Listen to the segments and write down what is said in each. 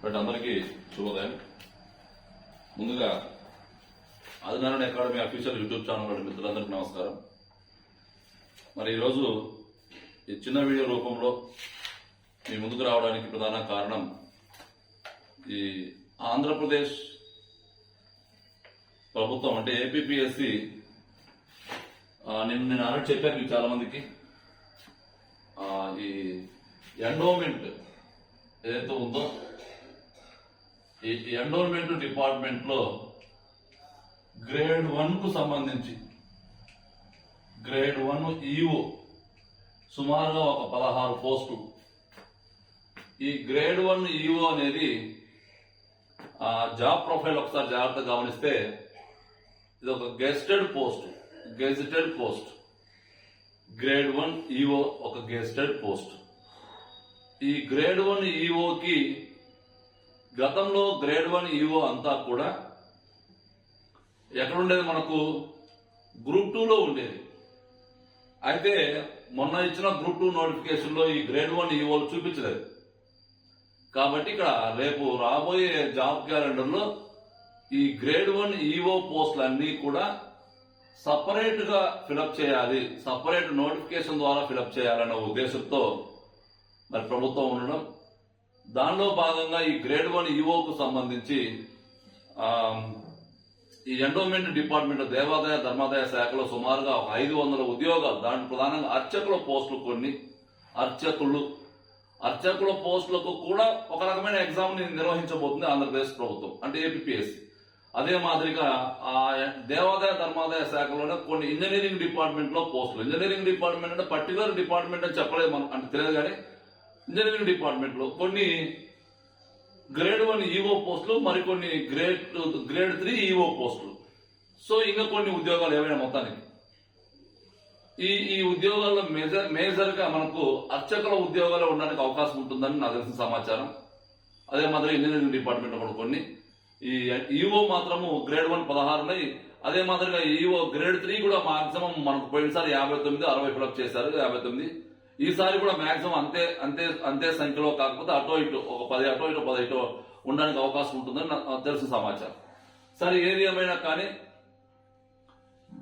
But అందరికీ శుభోదయం. ముందుగా Adinarayana academy official YouTube channel వారి మిత్రులందరికీ నమస్కారం. మరి ఈరోజు ఈ చిన్న వీడియో రూపంలో మీ ముందుకు రావడానికి ప్రధాన కారణం ఈ ఆంధ్రప్రదేశ్ ప్రభుత్వం అంటే ఏపీపీఎస్సి నేను నేను ఆల్రెడీ చెప్పాను మీకు చాలా మందికి ఈ ఎండోమెంట్ ఏదైతే ఉందో ఈ ఎండోమెంట్ డిపార్ట్మెంట్లో గ్రేడ్ వన్కు సంబంధించి గ్రేడ్ వన్ ఈఓ సుమారుగా ఒక పదహారు పోస్టు ఈ గ్రేడ్ వన్ ఈఓ అనేది ఆ జాబ్ ప్రొఫైల్ ఒకసారి జాగ్రత్తగా గమనిస్తే ఇది ఒక gazetted post gazetted post. Grade one EO ఒక గెస్టెడ్ పోస్ట్. ఈ గ్రేడ్ వన్ ఈఓకి గతంలో గ్రేడ్ వన్ ఈఓ అంతా కూడా ఎక్కడ ఉండేది మనకు గ్రూప్ టూలో ఉండేది. అయితే మొన్న ఇచ్చిన గ్రూప్ టూ నోటిఫికేషన్లో ఈ గ్రేడ్ వన్ ఈఓలు చూపించలేదు. కాబట్టి ఇక్కడ రేపు రాబోయే జాబ్ క్యాలెండర్లో ఈ గ్రేడ్ వన్ ఈఓ పోస్టులన్నీ కూడా సపరేట్గా ఫిలప్ చేయాలి సపరేట్ నోటిఫికేషన్ ద్వారా ఫిలప్ చేయాలన్న ఉద్దేశంతో మరి ప్రభుత్వం ఉండడం. దానిలో భాగంగా ఈ గ్రేడ్ వన్ ఈఓకు సంబంధించి ఈ ఎండోమెంట్ డిపార్ట్మెంట్ దేవాదాయ ధర్మాదాయ శాఖలో సుమారుగా ఐదు వందల ఉద్యోగాలు దాంట్లో ప్రధానంగా అర్చకుల పోస్టులు కొన్ని అర్చకులు అర్చకుల పోస్టులకు కూడా ఒక రకమైన ఎగ్జామ్ని నిర్వహించబోతుంది ఆంధ్రప్రదేశ్ ప్రభుత్వం అంటే ఏపీఎస్సి అదే మాదిరిగా ఆ దేవాదాయ ధర్మాదాయ శాఖలోనే కొన్ని ఇంజనీరింగ్ డిపార్ట్మెంట్లో పోస్టులు. ఇంజనీరింగ్ డిపార్ట్మెంట్ అంటే పర్టికులర్ డిపార్ట్మెంట్ అని చెప్పలేదు మనం అంటే తెలియదు కానీ ఇంజనీరింగ్ డిపార్ట్మెంట్లో కొన్ని గ్రేడ్ వన్ ఈఓ పోస్టులు మరికొన్ని గ్రేడ్ గ్రేడ్ త్రీ ఈఓ పోస్టులు. సో ఇంకా కొన్ని ఉద్యోగాలు ఏమైనా మొత్తానికి? ఈ ఈ ఉద్యోగాల్లో మేజర్ మేజర్గా మనకు అర్చకుల ఉద్యోగాలు ఉండడానికి అవకాశం ఉంటుందని నాకు తెలిసిన సమాచారం. అదే మాదిరి ఇంజనీరింగ్ డిపార్ట్మెంట్ కూడా కొన్ని. ఈ ఈఓ మాత్రము గ్రేడ్ వన్ పదహారులై అదే మాదిరిగా ఈఓ గ్రేడ్ త్రీ కూడా మాక్సిమం మనకు పోయినసారి యాభై తొమ్మిది అరవై ఫిలప్ చేశారు యాభై తొమ్మిది. ఈసారి కూడా మాక్సిమం అంతే అంతే అంతే సంఖ్యలో కాకపోతే అటో ఇటు ఒక పది అటో ఇటు పది ఇటో ఉండడానికి అవకాశం ఉంటుందని నాకు తెలిసిన సమాచారం. సరే ఏది ఏమైనా కానీ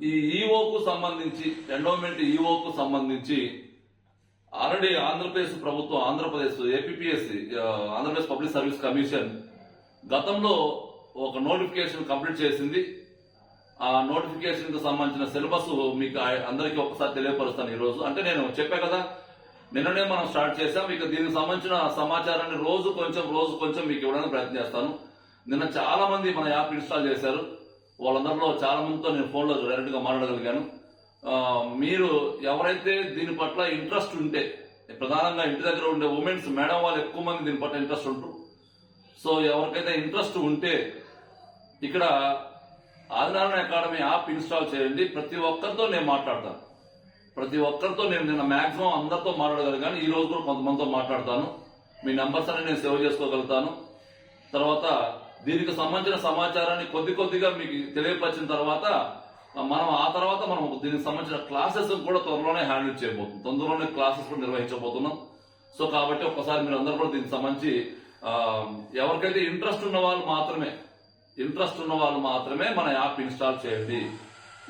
ఈ ఈఓకు సంబంధించి ఎండోమెంట్ ఈఓకు సంబంధించి ఆల్రెడీ ఆంధ్రప్రదేశ్ ప్రభుత్వం Andhra Pradesh APSC Andhra Pradesh public service commission గతంలో ఒక నోటిఫికేషన్ కంప్లీట్ చేసింది. ఆ నోటిఫికేషన్కి సంబంధించిన సిలబస్ మీకు ఆ- అందరికీ ఒకసారి తెలియపరుస్తాను ఈరోజు. అంటే నేను చెప్పా కదా నిన్ననే మనం స్టార్ట్ చేసాం ఇక దీనికి సంబంధించిన సమాచారాన్ని రోజు కొంచెం రోజు కొంచెం మీకు ఇవ్వడానికి ప్రయత్నం చేస్తాను. నిన్న చాలా మంది మన యాప్ ఇన్స్టాల్ చేశారు. వాళ్ళందరిలో చాలా మందితో నేను ఫోన్లో డైరెక్ట్గా మాట్లాడగలిగాను. మీరు ఎవరైతే దీని పట్ల ఇంట్రెస్ట్ ఉంటే ప్రధానంగా ఇంటి దగ్గర ఉండే ఉమెన్స్ మేడం వాళ్ళు ఎక్కువ మంది దీని పట్ల ఇంట్రెస్ట్ ఉంటారు. సో ఎవరికైతే ఇంట్రెస్ట్ ఉంటే ఇక్కడ ఆదినారాయణ అకాడమీ యాప్ ఇన్స్టాల్ చేయండి. ప్రతి ఒక్కరితో నేను మాట్లాడతాను. ప్రతి ఒక్కరితో నేను నిన్న మాక్సిమం అందరితో మాట్లాడగలిగాను ఈ రోజు కూడా కొంతమందితో మాట్లాడతాను. మీ నంబర్స్ అన్ని నేను సేవ్ చేసుకోగలుగుతాను. తర్వాత దీనికి సంబంధించిన సమాచారాన్ని కొద్ది కొద్దిగా మీకు తెలియపరిచిన తర్వాత మనం ఆ తర్వాత మనం దీనికి సంబంధించిన క్లాసెస్ కూడా త్వరలోనే హ్యాండిల్ చేయబోతున్నాం. తొందరలోనే క్లాసెస్ కూడా నిర్వహించబోతున్నాం. సో కాబట్టి ఒక్కసారి మీరు అందరూ కూడా దీనికి సంబంధించి ఎవరికైతే ఇంట్రెస్ట్ ఉన్న వాళ్ళు మాత్రమే ఇంట్రెస్ట్ ఉన్న వాళ్ళు మాత్రమే మన యాప్ ఇన్స్టాల్ చేయండి.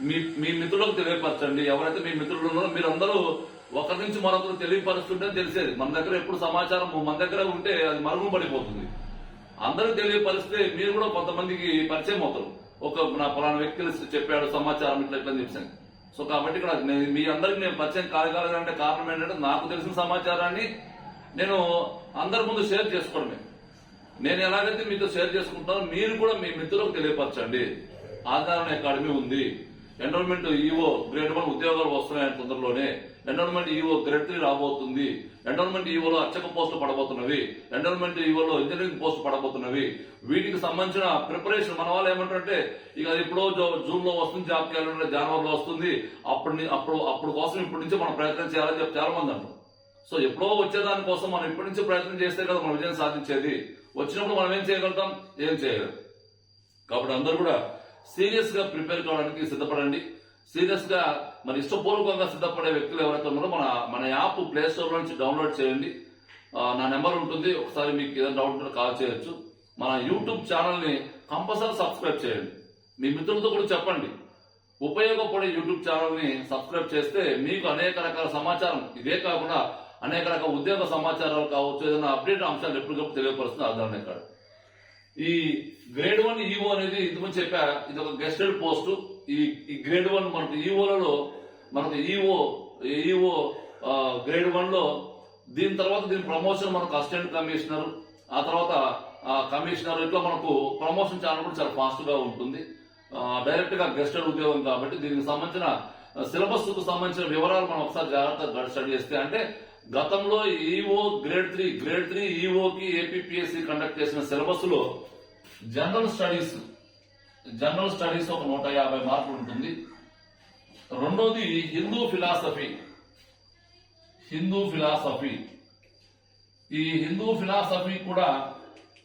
మీ మీ మిత్రులకు తెలియపరచండి. ఎవరైతే మీ మిత్రులు ఉన్నారో మీరందరూ ఒకరి నుంచి మరొకరు తెలియపరుస్తుంటే తెలిసేది. మన దగ్గర ఎప్పుడు సమాచారం మన దగ్గర ఉంటే అది మరుగున పడిపోతుంది. అందరూ తెలియపరిస్తే మీరు కూడా కొంతమందికి పరిచయం అవుతారు. ఒక నా పలానా వ్యక్తి చెప్పాడు సమాచారం ఇట్లా ఇట్లా చెప్పాను సో కాబట్టి ఇక్కడ నేను- మీ అందరికి నేను పరిచయం కాగలగాలంటే కారణం ఏంటంటే నాకు తెలిసిన సమాచారాన్ని నేను అందరి ముందు షేర్ చేసుకోవడమే. నేను ఎలాగైతే మీతో షేర్ చేసుకుంటానో మీరు కూడా మీ మిత్రులకు తెలియపరచండి. ఆధారణ అకాడమీ ఉంది. ఎన్రోల్మెంట్ ఈఓ గ్రేడ్ వన్ ఉద్యోగాలు వస్తున్నాయని తొందరలోనే ఎన్రోల్మెంట్ ఈఓ గ్రేడ్ త్రీ రాబోతుంది. ఎన్రోల్మెంట్ ఈఓలో అర్చక పోస్టులు పడబోతున్నవి. ఎన్రోల్మెంట్ ఈఓలో ఇంజనీరింగ్ పోస్టులు పడబోతున్నవి. వీటికి సంబంధించిన ప్రిపరేషన్ మన వాళ్ళు ఏమంటారంటే ఇక అది ఇప్పుడు జూన్లో వస్తుంది జాబ్ క్యాలెండర్ జనవరిలో వస్తుంది. అప్పుడు అప్పుడు అప్పుడు కోసం ఇప్పటి నుంచి మనం ప్రయత్నం చేయాలని చెప్పి చాలా మంది అంటారు. సో ఎప్పుడో వచ్చేదాని కోసం మనం ఇప్పటి నుంచి ప్రయత్నం చేస్తే కదా మనం విజయం సాధించేది. వచ్చినప్పుడు మనం ఏం చేయగలుగుతాం? ఏం చేయగలం కాబట్టి అందరూ కూడా సీరియస్గా ప్రిపేర్ కావడానికి సిద్ధపడండి. సీరియస్గా మరి ఇష్టపూర్వకంగా సిద్ధపడే వ్యక్తులు ఎవరైతే ఉన్నారో మన మన యాప్ ప్లే స్టోర్ నుంచి డౌన్లోడ్ చేయండి. నా నెంబర్ ఉంటుంది. ఒకసారి మీకు ఏదైనా డౌట్ ఉంటే కాల్ చేయొచ్చు. మన యూట్యూబ్ ఛానల్ని కంపల్సరీ సబ్స్క్రైబ్ చేయండి. మీ మిత్రులతో కూడా చెప్పండి. ఉపయోగపడే యూట్యూబ్ ఛానల్ని సబ్స్క్రైబ్ చేస్తే మీకు అనేక రకాల సమాచారం ఇదే కాకుండా అనేక రకాల ఉద్యోగ సమాచారాలు కావచ్చు ఏదైనా అప్డేట్ అంశాలు ఎప్పటికప్పుడు తెలియపరుస్తుంది. ఆధారణ కార్డు ఈ గ్రేడ్ వన్ ఈఓ అనేది ఇంతకుముందు చెప్పా ఇది ఒక గెస్టెడ్ పోస్ట్. ఈ ఈ గ్రేడ్ వన్ మనకు ఈఓలలో మనకు ఈఓ ఈఓ గ్రేడ్ వన్లో దీని తర్వాత దీని ప్రమోషన్ మనకు అసిస్టెంట్ కమిషనర్ ఆ తర్వాత కమిషనర్ ఇట్లా మనకు ప్రమోషన్ ఛానల్ కూడా చాలా ఫాస్ట్గా ఉంటుంది. డైరెక్ట్గా గెస్టెడ్ ఉద్యోగం కాబట్టి దీనికి సంబంధించిన సిలబస్కు సంబంధించిన వివరాలు మనం ఒకసారి జాగ్రత్తగా స్టడీ చేస్తే అంటే గతంలో EO grade three grade three ఈఓకి APSC conduct చేసిన సిలబస్లో జనరల్ స్టడీస్ జనరల్ స్టడీస్ ఒక నూట యాభై మార్కులు ఉంటుంది. రెండోది హిందూ ఫిలాసఫీ హిందూ ఫిలాసఫీ ఈ హిందూ ఫిలాసఫీ కూడా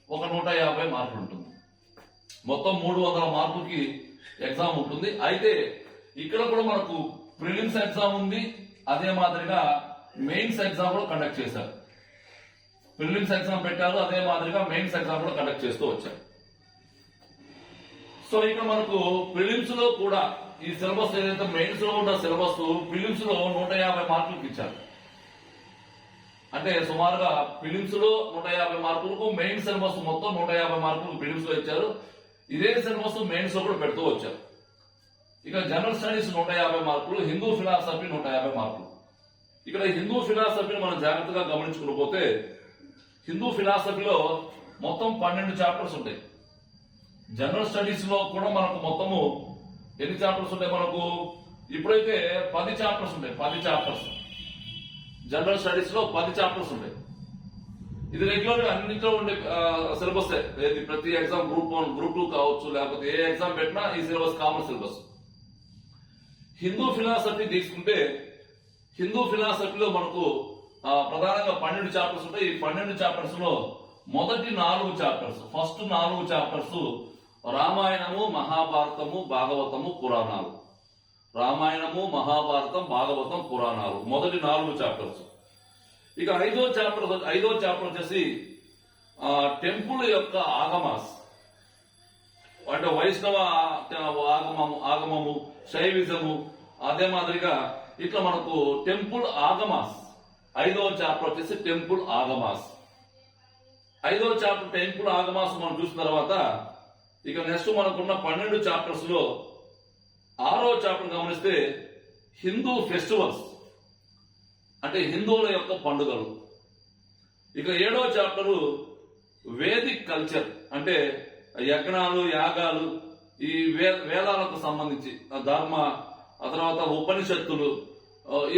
ఒక నూట యాభై మార్కులు ఉంటుంది. మొత్తం మూడు వందల మార్కులకి ఎగ్జామ్ ఉంటుంది. అయితే ఇక్కడ కూడా మనకు ప్రిలిమ్స్ ఎగ్జామ్ ఉంది. అదే మాదిరిగా మెయిన్స్ ఎగ్జామ్ కూడా కండక్ట్ చేశారు. ప్రిలిమ్స్ ఎగ్జామ్ పెట్టారు అదే మాదిరిగా మెయిన్స్ ఎగ్జామ్ కూడా కండక్ట్ చేస్తూ వచ్చారు. సో ఇక మనకు ప్రిలిమ్స్లో కూడా ఈ సిలబస్ ఏదైతే మెయిన్స్లో ఉన్న సిలబస్ ప్రిలిమ్స్లో నూట యాభై మార్కులకు ఇచ్చారు. అంటే సుమారుగా ఫిలిమ్స్లో నూట యాభై మార్కులకు మెయిన్ సిలబస్ మొత్తం నూట యాభై మార్కులు ఫిలిమ్స్లో ఇచ్చారు. ఇదే సిలబస్ మెయిన్స్లో కూడా పెడుతూ వచ్చారు. ఇక జనరల్ స్టడీస్ నూట యాభై మార్కులు హిందూ ఫిలాసఫీ నూట యాభై మార్కులు. ఇక్కడ హిందూ ఫిలాసఫీని మనం జాగ్రత్తగా గమనించుకుని పోతే హిందూ ఫిలాసఫీలో మొత్తం పన్నెండు చాప్టర్స్ ఉంటాయి. జనరల్ స్టడీస్లో కూడా మనకు మొత్తము ఎన్ని చాప్టర్స్ ఉంటాయి మనకు? ఇప్పుడైతే పది చాప్టర్స్ ఉంటాయి పది చాప్టర్స్. జనరల్ స్టడీస్లో పది చాప్టర్స్ ఉంటాయి. ఇది రెగ్యులర్ అన్నింటిలో ఉండే సిలబస్ ప్రతి exam group one group two కావచ్చు లేకపోతే ఏ ఎగ్జామ్ పెట్టినా ఈ syllabus common syllabus Hindu philosophy తీసుకుంటే హిందూ ఫిలాసఫీలో మనకు ప్రధానంగా పన్నెండు చాప్టర్స్ ఉంటాయి. ఈ పన్నెండు చాప్టర్స్లో మొదటి నాలుగు చాప్టర్స్ ఫస్ట్ నాలుగు చాప్టర్స్ రామాయణము మహాభారతము భాగవతము పురాణాలు. రామాయణము మహాభారతం భాగవతం పురాణాలు. మొదటి నాలుగు చాప్టర్స్ ఇక ఐదో చాప్టర్ ఐదో చాప్టర్ వచ్చేసి టెంపుల్ యొక్క ఆగమాస్. అంటే వైష్ణవ ఆగమము ఆగమము శైవిజము అదే మాదిరిగా ఇట్లా మనకు టెంపుల్ ఆగమాస్. ఐదవ చాప్టర్ వచ్చేసి టెంపుల్ ఆగమాస్. ఐదవ చాప్టర్ టెంపుల్ ఆగమాస్ మనం చూసిన తర్వాత ఇక నెక్స్ట్ మనకున్న పన్నెండు చాప్టర్స్లో ఆరో చాప్టర్ గమనిస్తే హిందూ ఫెస్టివల్స్ అంటే హిందువుల యొక్క పండుగలు. ఇక ఏడో చాప్టరు వేదిక్ కల్చర్ అంటే యజ్ఞాలు యాగాలు ఈ వే వేదాలకు సంబంధించి ఆ ధర్మ ఆ తర్వాత ఉపనిషత్తులు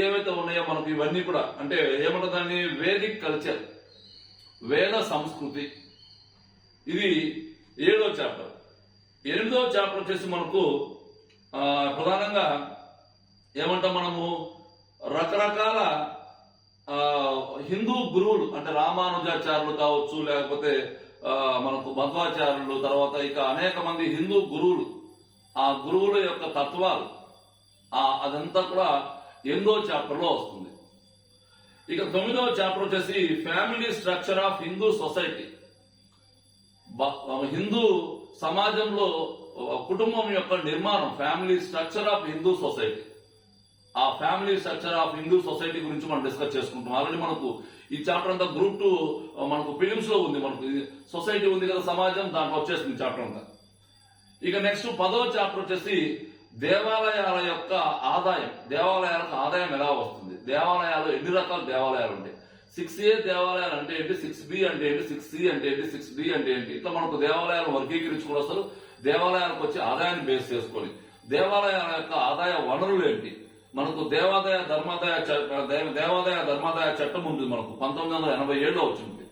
ఏవైతే ఉన్నాయో మనకు ఇవన్నీ కూడా అంటే ఏమంటారు దాన్ని? వేదిక్ కల్చర్ వేద సంస్కృతి. ఇది ఏడో చాప్టర్. ఎనిమిదో చాప్టర్ వచ్చేసి మనకు ప్రధానంగా ఏమంటాం మనము? రకరకాల హిందూ గురువులు అంటే రామానుజాచార్యులు కావచ్చు లేకపోతే మనకు మధ్వాచార్యులు తర్వాత ఇక అనేక మంది హిందూ గురువులు ఆ గురువుల యొక్క తత్వాలు అదంతా కూడా ఎనిమిదో చాప్టర్లో వస్తుంది. ఇక తొమ్మిదవ చాప్టర్ వచ్చేసి family structure of Hindu society. బ- హిందూ సమాజంలో కుటుంబం యొక్క నిర్మాణం family structure of Hindu society. ఆ family structure of Hindu society గురించి మనం డిస్కస్ చేసుకుంటాం ఆల్రెడీ మనకు ఈ చాప్టర్ అంతా గ్రూప్ టూ మనకు ఫిలిమ్స్లో ఉంది. మనకు సొసైటీ ఉంది కదా సమాజం దాంట్లో వచ్చేసింది చాప్టర్ అంతా. ఇక నెక్స్ట్ పదో చాప్టర్ వచ్చేసి దేవాలయాల యొక్క ఆదాయం దేవాలయాలకు ఆదాయం ఎలా వస్తుంది? దేవాలయాలు ఎన్ని రకాల దేవాలయాలు ఉంటాయి? సిక్స్ ఏ దేవాలయాలు అంటే ఏంటి? సిక్స్ బి అంటే ఏంటి? సిక్స్ సి అంటే ఏంటి? సిక్స్ డి అంటే ఏంటి? ఇట్లా మనకు దేవాలయాలు వర్గీకరించుకుని వస్తారు దేవాలయాలకు వచ్చి ఆదాయాన్ని బేస్ చేసుకొని దేవాలయాల యొక్క ఆదాయ వనరులు ఏంటి? మనకు దేవాదాయ ధర్మాదాయ చ- దేవాదాయ ధర్మాదాయ చట్టం ఉంది మనకు. పంతొమ్మిది వందల ఎనభై ఏడులో వచ్చింది.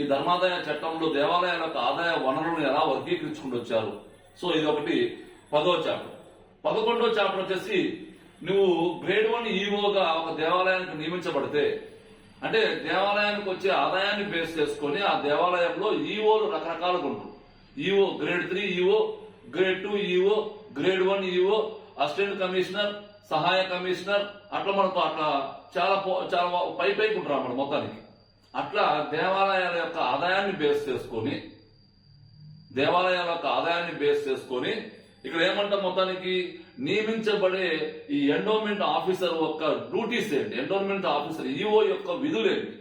ఈ ధర్మాదాయ చట్టంలో దేవాలయాల యొక్క ఆదాయ వనరులను ఎలా వర్గీకరించుకుంటూ వచ్చారు? సో ఇది ఒకటి పదో చాప్టర్ పదకొండో చాప్టర్ వచ్చేసి నువ్వు గ్రేడ్ వన్ ఈఓగా ఒక దేవాలయానికి నియమించబడితే అంటే దేవాలయానికి వచ్చే ఆదాయాన్ని బేస్ చేసుకొని ఆ దేవాలయంలో ఈఓలు రకరకాలుగా ఉంటారు EO grade three EO grade two EO grade one EO assistant commissioner సహాయ కమిషనర్ అట్లా మనకు అట్లా చాలా చాలా పై పైకి ఉంటారు మనం మొత్తానికి. అట్లా దేవాలయాల యొక్క ఆదాయాన్ని బేస్ చేసుకొని దేవాలయాల యొక్క ఆదాయాన్ని బేస్ చేసుకొని ఇక్కడ ఏమంటాం మొత్తానికి నియమించబడే ఈ ఎండోమెంట్ ఆఫీసర్ యొక్క డ్యూటీస్ ఏంటి? ఎండోమెంట్ ఆఫీసర్ ఈఓ యొక్క విధులు ఏంటి?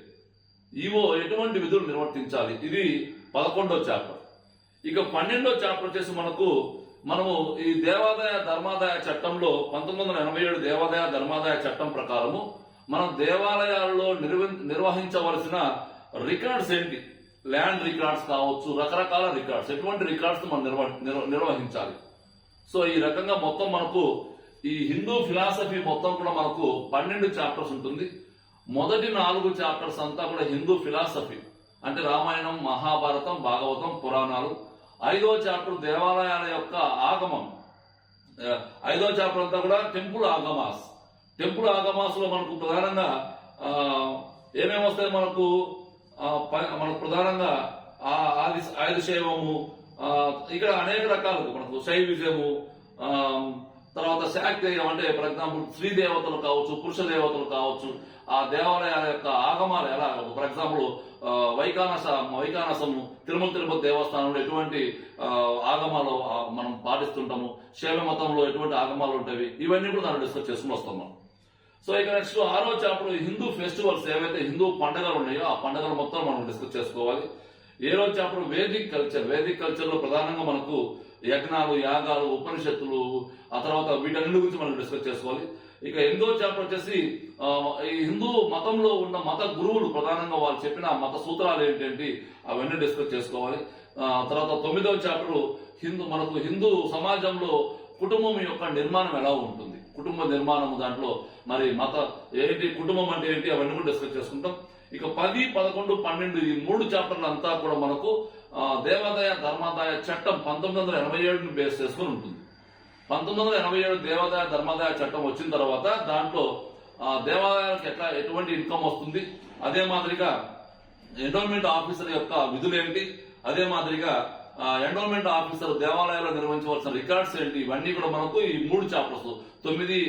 ఈఓ ఎటువంటి విధులు నిర్వర్తించాలి? ఇది పదకొండో చాప్టర్ ఇక పన్నెండో చాప్టర్ వచ్చేసి మనకు మనము ఈ దేవాదాయ ధర్మాదాయ చట్టంలో పంతొమ్మిది వందల ఎనభై ఏడు దేవాదాయ ధర్మాదాయ చట్టం ప్రకారము మనం దేవాలయాల్లో నిర్వ నిర్వహించవలసిన రికార్డ్స్ ఏంటి? ల్యాండ్ రికార్డ్స్ కావచ్చు రకరకాల రికార్డ్స్ ఎటువంటి రికార్డ్స్ మనం నిర్వ నిర్వ- నిర్వహించాలి? సో ఈ రకంగా మొత్తం మనకు ఈ హిందూ ఫిలాసఫీ మొత్తం కూడా మనకు పన్నెండు చాప్టర్స్ ఉంటుంది. మొదటి నాలుగు చాప్టర్స్ అంతా కూడా హిందూ ఫిలాసఫీ. అంటే రామాయణం మహాభారతం భాగవతం పురాణాలు. ఐదో చాప్టర్ దేవాలయాల యొక్క ఆగమం. ఐదో చాప్టర్ అంతా కూడా టెంపుల్ ఆగమాస్. టెంపుల్ ఆగమాస్లో మనకు ప్రధానంగా ఏమేమి వస్తాయి మనకు? ప- మనకు ప్రధానంగా ఆ ఆది ఆయుధ శైవము ఇక్కడ అనేక రకాలు మనకు శైవిజము తర్వాత శాక్తేయం అంటే ఫర్ ఎగ్జాంపుల్ స్త్రీ దేవతలు కావచ్చు పురుష దేవతలు కావచ్చు ఆ దేవాలయాల యొక్క ఆగమాలు ఎలా? ఫర్ ఎగ్జాంపుల్ వైకానస వైకానసము తిరుమల తిరుపతి దేవస్థానంలో ఎటువంటి ఆగమాలు మనం పాటిస్తుంటాము? శైవ మతంలో ఎటువంటి ఆగమాలు ఉంటాయి? ఇవన్నీ కూడా దాన్ని డిస్కస్ చేసుకుని వస్తాం సో ఇక నెక్స్ట్ ఆరో చాప్టర్ హిందూ ఫెస్టివల్స్ ఏవైతే హిందూ పండుగలు ఉన్నాయో ఆ పండుగలు మొత్తం మనం డిస్కస్ చేసుకోవాలి. ఏ రోజు అప్పుడు వేదిక్ కల్చర్ వేదిక్ కల్చర్లో ప్రధానంగా మనకు యజ్ఞాలు యాగాలు ఉపనిషత్తులు ఆ తర్వాత వీటన్నిటి గురించి మనం డిస్కస్ చేసుకోవాలి. ఇక ఎనిమిదో చాప్టర్ వచ్చేసి ఈ హిందూ మతంలో ఉన్న మత గురువులు ప్రధానంగా వాళ్ళు చెప్పిన మత సూత్రాలు ఏంటంటే అవన్నీ డిస్కస్ చేసుకోవాలి. తర్వాత తొమ్మిదవ చాప్టర్ హిందూ మనకు హిందూ సమాజంలో కుటుంబం యొక్క నిర్మాణం ఎలా ఉంటుంది? కుటుంబ నిర్మాణం దాంట్లో మరి మత ఏంటి కుటుంబం అంటే ఏంటి అవన్నీ కూడా డిస్కస్ చేసుకుంటాం. ఇక పది పదకొండు పన్నెండు ఈ మూడు చాప్టర్లు అంతా కూడా మనకు దేవాదాయ ధర్మాదాయ చట్టం పంతొమ్మిది వందల ఎనభై ఏడుని బేస్ చేసుకుని ఉంటుంది. పంతొమ్మిది వందల ఎనభై ఏడు దేవాదాయ ధర్మాదాయ చట్టం వచ్చిన తర్వాత దాంట్లో దేవాదాయాలకు ఎట్లా ఎటువంటి ఇన్కమ్ వస్తుంది? అదే మాదిరిగా ఎండోన్మెంట్ ఆఫీసర్ యొక్క విధులు ఏంటి అదే మాదిరిగా ఎండోన్మెంట్ ఆఫీసర్ దేవాలయాల్లో నిర్వహించవలసిన రికార్డ్స్ ఏంటి? ఇవన్నీ కూడా మనకు ఈ మూడు చాప్టర్స్ తొమ్మిది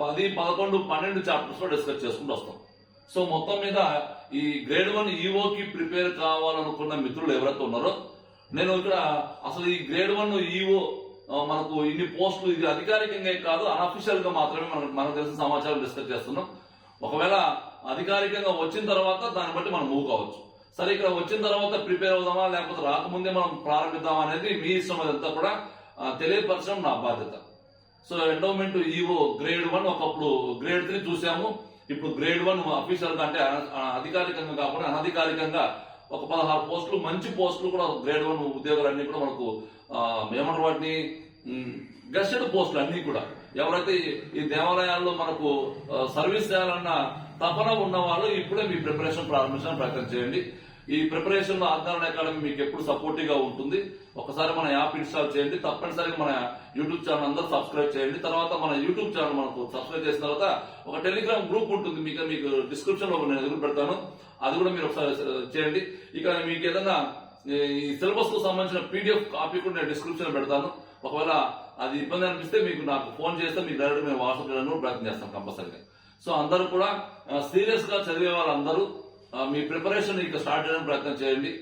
పది పదకొండు పన్నెండు చాప్టర్స్లో డిస్కస్ చేసుకుంటూ వస్తాం. సో మొత్తం మీద ఈ గ్రేడ్ వన్ ఈఓకి ప్రిపేర్ కావాలనుకున్న మిత్రులు ఎవరైతే ఉన్నారో నేను ఇక్కడ అసలు ఈ గ్రేడ్ వన్ ఈఓ మనకు ఇన్ని పోస్టులు ఇది అధికారికంగా కాదు అన్అఫీషియల్గా మాత్రమే మనకు మనకు తెలిసిన సమాచారం డిస్కస్ చేస్తున్నాం. ఒకవేళ అధికారికంగా వచ్చిన తర్వాత దాన్ని బట్టి మనం మూవ్ కావచ్చు. సరే ఇక్కడ వచ్చిన తర్వాత ప్రిపేర్ అవుదామా లేకపోతే రాకముందే మనం ప్రారంభిద్దామా అనేది మీ ఇష్టం అదంతా కూడా తెలియపరచడం నా బాధ్యత. So endowment EO grade one ఒకప్పుడు గ్రేడ్ త్రీ చూసాము. ఇప్పుడు గ్రేడ్ వన్ అఫీషియల్ అంటే అధికారికంగా కాకుండా అనధికారికంగా ఒక పదహారు పోస్టులు మంచి పోస్టులు కూడా గ్రేడ్ వన్ ఉద్యోగాలన్నీ కూడా మనకు ఏమంటారు వాటిని గెస్టెడ్ పోస్టులు అన్ని కూడా. ఎవరైతే ఈ- దేవాలయాల్లో మనకు సర్వీస్ చేయాలన్న తపన ఉన్న వాళ్ళు ఇప్పుడే మీ ప్రిపరేషన్ ప్రారంభించడానికి ప్రయత్నం చేయండి. ఈ ప్రిపరేషన్లో ఆధారణ అకాడమీ మీకు ఎప్పుడు సపోర్టివ్గా ఉంటుంది. ఒకసారి మన యాప్ ఇన్స్టాల్ చేయండి. తప్పనిసరిగా మన యూట్యూబ్ ఛానల్ అందరూ సబ్స్క్రైబ్ చేయండి. తర్వాత మన యూట్యూబ్ ఛానల్ మనకు సబ్స్క్రైబ్ చేసిన తర్వాత ఒక టెలిగ్రామ్ గ్రూప్ ఉంటుంది. మీకు మీకు డిస్క్రిప్షన్లో నేను ఎదురు పెడతాను. అది కూడా మీరు ఒకసారి చేయండి. ఇక మీకు ఏదైనా ఈ సిలబస్కు సంబంధించిన పీడిఎఫ్ కాపీ కూడా నేను డిస్క్రిప్షన్ పెడతాను. ఒకవేళ అది ఇబ్బంది అనిపిస్తే మీకు నాకు ఫోన్ చేస్తే మీకు డైరెక్ట్ మేము వాట్సాప్ చేయడానికి ప్రయత్నం చేస్తాం కంపల్సరీగా. సో అందరూ కూడా సీరియస్గా చదివే వాళ్ళందరూ మీ ప్రిపరేషన్ ఇక స్టార్ట్ చేయడానికి ప్రయత్నం చేయండి.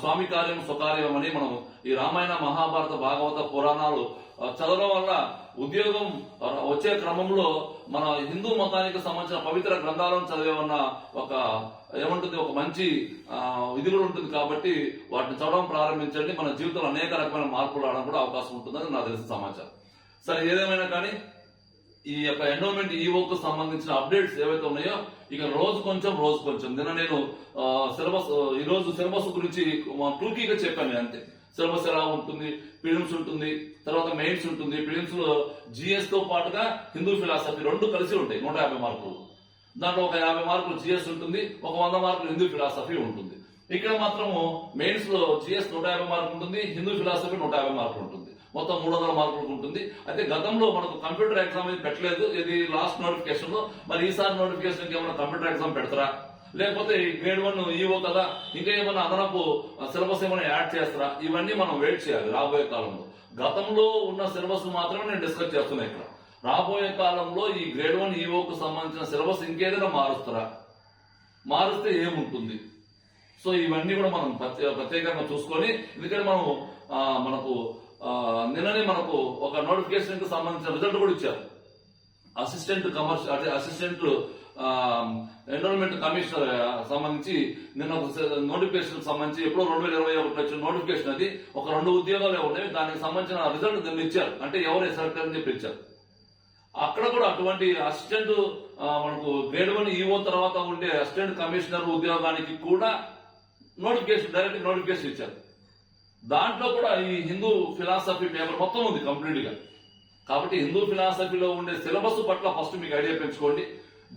స్వామి కార్యం స్వకార్యం అని మనం ఈ రామాయణ మహాభారత భాగవత పురాణాలు చదవడం వల్ల ఉద్యోగం వచ్చే క్రమంలో మన హిందూ మతానికి సంబంధించిన పవిత్ర గ్రంథాలను చదివేమన్న ఒక ఏముంటుంది? ఒక మంచి ఆ, ఇది కూడా ఉంటుంది కాబట్టి వాటిని చదవడం ప్రారంభించండి. మన జీవితంలో అనేక రకమైన మార్పులు రావడం కూడా అవకాశం ఉంటుందని నాకు తెలిసిన సమాచారం. సరే ఏదేమైనా కానీ ఈ యొక్క ఎండోమెంట్ ఈవోకు సంబంధించిన అప్డేట్స్ ఏవైతే ఉన్నాయో ఇక రోజు కొంచెం రోజు కొంచెం. నిన్న నేను సిలబస్ ఈ రోజు సిలబస్ గురించి టూకీగా చెప్పాను అంతే. సిలబస్ ఎలా ఉంటుంది ఫిలిమ్స్ ఉంటుంది తర్వాత మెయిన్స్ ఉంటుంది. ఫిలిమ్స్లో జిఎస్తో పాటుగా హిందూ ఫిలాసఫీ రెండు కలిసి ఉంటాయి నూట యాభై మార్కులు. దాంట్లో ఒక యాభై మార్కులు జిఎస్ ఉంటుంది ఒక వంద మార్కులు హిందూ ఫిలాసఫీ ఉంటుంది. ఇక్కడ మాత్రము మెయిన్స్లో జిఎస్ నూట యాభై మార్కులు ఉంటుంది హిందూ ఫిలాసఫీ నూట యాభై మార్కులు ఉంటుంది. మొత్తం మూడు వందల మార్కులకు ఉంటుంది. అయితే గతంలో మనకు కంప్యూటర్ ఎగ్జామ్ ఇది పెట్టలేదు. ఇది లాస్ట్ నోటిఫికేషన్లో మరి ఈసారి నోటిఫికేషన్ ఏమైనా కంప్యూటర్ ఎగ్జామ్ పెడతారా? లేకపోతే ఈ గ్రేడ్ వన్ ఈవో కదా ఇంకా ఏమైనా అదనపు సిలబస్ ఏమైనా యాడ్ చేస్తారా? ఇవన్నీ మనం వెయిట్ చేయాలి రాబోయే కాలంలో. గతంలో ఉన్న సిలబస్ మాత్రమే నేను డిస్కస్ చేస్తున్నా ఇక్కడ. రాబోయే కాలంలో ఈ గ్రేడ్ వన్ ఈవోకు సంబంధించిన సిలబస్ ఇంకేదైనా మారుస్తారా? మారుస్తే ఏముంటుంది? సో ఇవన్నీ కూడా మనం ప్రత్యేకంగా చూసుకొని ఎందుకంటే మనం మనకు నిన్ననే మనకు ఒక నోటిఫికేషన్కి సంబంధించిన రిజల్ట్ కూడా ఇచ్చారు. అసిస్టెంట్ కమర్షియల్ అదే అసిస్టెంట్ ఎన్రోల్మెంట్ కమిషనర్ సంబంధించి నిన్న నోటిఫికేషన్ సంబంధించి ఎప్పుడో రెండు వేల ఇరవై ఒకటి వచ్చిన నోటిఫికేషన్ అది. ఒక రెండు ఉద్యోగాలు ఉండేవి దానికి సంబంధించిన రిజల్ట్ దీన్ని ఇచ్చారు. అంటే ఎవరు సెలెక్ట్ అని చెప్పి ఇచ్చారు. అక్కడ కూడా అటువంటి అసిస్టెంట్ మనకు గ్రేడ్ వన్ ఈఓ తర్వాత ఉండే అసిస్టెంట్ కమిషనర్ ఉద్యోగానికి కూడా నోటిఫికేషన్ డైరెక్ట్ నోటిఫికేషన్ ఇచ్చారు. దాంట్లో కూడా ఈ హిందూ ఫిలాసఫీ పేపర్ మొత్తం ఉంది కంప్లీట్గా కాబట్టి హిందూ ఫిలాసఫీలో ఉండే సిలబస్ పట్ల ఫస్ట్ మీకు ఐడియా పెంచుకోండి.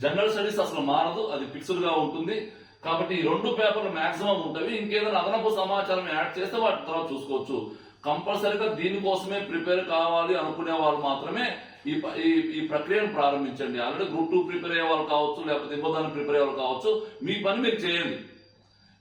జనరల్ స్టడీస్ అసలు మారదు అది ఫిక్స్డ్గా ఉంటుంది. కాబట్టి ఈ రెండు పేపర్లు మాక్సిమం ఉంటవి ఇంకేదైనా అదనపు సమాచారం యాడ్ చేస్తే వాటి తర్వాత చూసుకోవచ్చు. కంపల్సరీగా దీనికోసమే ప్రిపేర్ కావాలి అనుకునే వాళ్ళు మాత్రమే ఈ ఈ ఈ ప్రక్రియను ప్రారంభించండి. ఆల్రెడీ గ్రూప్ టూ ప్రిపేర్ అయ్యే వాళ్ళు కావచ్చు లేకపోతే ఇంకోదాన్ని ప్రిపేర్ అయ్యే వాళ్ళు కావచ్చు. మీ పని మీరు చేయండి.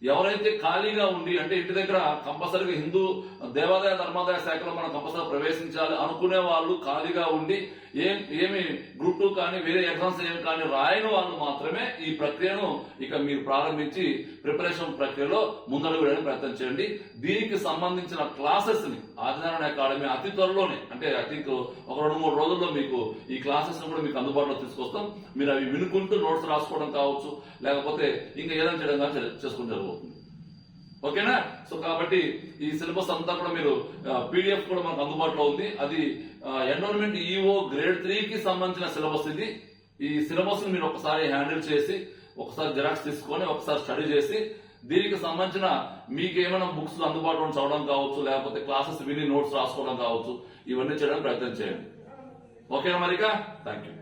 ఎవరైతే ఖాళీగా ఉండి అంటే ఇంటి దగ్గర కంపల్సరీగా హిందూ దేవాదాయ ధర్మాదాయ శాఖలో మనం కంపల్సరీ ప్రవేశించాలి అనుకునే వాళ్ళు ఖాళీగా ఉండి ఏం ఏమి గ్రూప్ టూ కానీ వేరే ఎగ్జామ్స్ ఏమి కానీ రాయని వాళ్ళు మాత్రమే ఈ ప్రక్రియను ఇక మీరు ప్రారంభించి ప్రిపరేషన్ ప్రక్రియలో ముందడుగు వేయడానికి ప్రయత్నం చేయండి. దీనికి సంబంధించిన క్లాసెస్ని ఆదినారాయణ అకాడమీ అతి త్వరలోనే అంటే ఐ థింక్ ఒక రెండు మూడు రోజుల్లో మీకు ఈ క్లాసెస్ కూడా మీకు అందుబాటులో తీసుకొస్తాం. మీరు అవి వినుకుంటూ నోట్స్ రాసుకోవడం కావచ్చు లేకపోతే ఇంకా ఏదైనా చేయడం కానీ చే- చేసుకుంటూ ఓకేనా? సో కాబట్టి ఈ సిలబస్ అంతా కూడా మీరు పీడిఎఫ్ కూడా మనకు అందుబాటులో ఉంది. అది ఎన్రోల్మెంట్ ఈఓ గ్రేడ్ త్రీ కి సంబంధించిన సిలబస్ ఇది. ఈ సిలబస్ మీరు ఒకసారి హ్యాండిల్ చేసి ఒకసారి జిరాక్స్ తీసుకొని ఒకసారి స్టడీ చేసి దీనికి సంబంధించిన మీకు ఏమైనా బుక్స్ అందుబాటులో చదవడం కావచ్చు లేకపోతే క్లాసెస్ విని నోట్స్ రాసుకోవడం కావచ్చు ఇవన్నీ చేయడానికి ప్రయత్నం చేయండి. ఓకేనా మరిక? Thank you